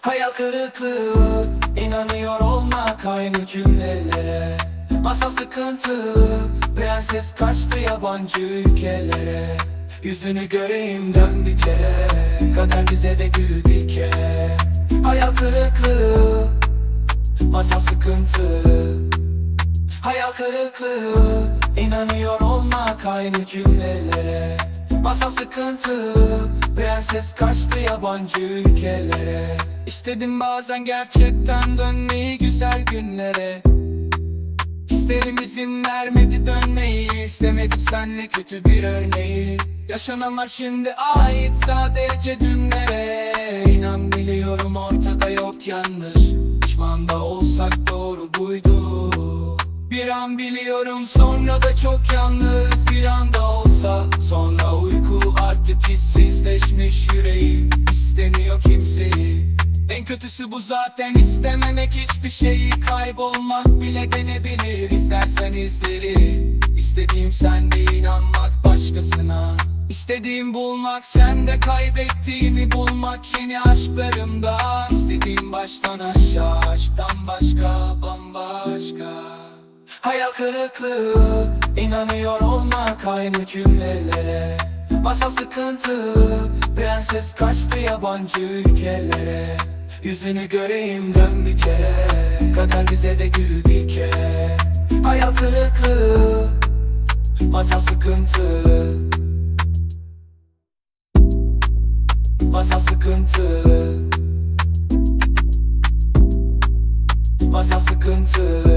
Hayal kırıklığı inanıyor olmak aynı cümlelere. Masa sıkıntı Prenses kaçtı yabancı ülkelere. Yüzünü göreyim dön bir kere Kader bize de gül bir kere. Hayal kırıklığı Masa sıkıntı. Hayal kırıklığı inanıyor olmak aynı cümlelere. Masa sıkıntı Prenses kaçtı yabancı ülkelere. İstedim bazen gerçekten dönmeyi güzel günlere. İsterim izin vermedi dönmeyi İstemedim senle kötü bir örneği. Yaşananlar şimdi ait sadece dünlere İnan biliyorum ortada yok yanlış. Pişman da olsak doğru buydu Bir an biliyorum sonra da çok yalnız Bir anda olsa. Sonra uyku artık hissizleşmiş yüreğim İstemiyor kimseyi. En kötüsü bu zaten istememek hiçbir şeyi. Kaybolmak bile denebilir İstersen izleri. İstediğim sende inanmak başkasına. İstediğim bulmak sende kaybettiğimi bulmak. Yeni aşklarımda İstediğim baştan aşağı aşktan bambaşka Hayal kırıklığı inanıyor olmak aynı cümlelere. Masa sıkıntı Prenses kaçtı yabancı ülkelere. Yüzünü göreyim dön bir kere Kader bize de gül bir kere. Hayal kırıklığı Masa sıkıntı. Masa sıkıntı. Masa sıkıntı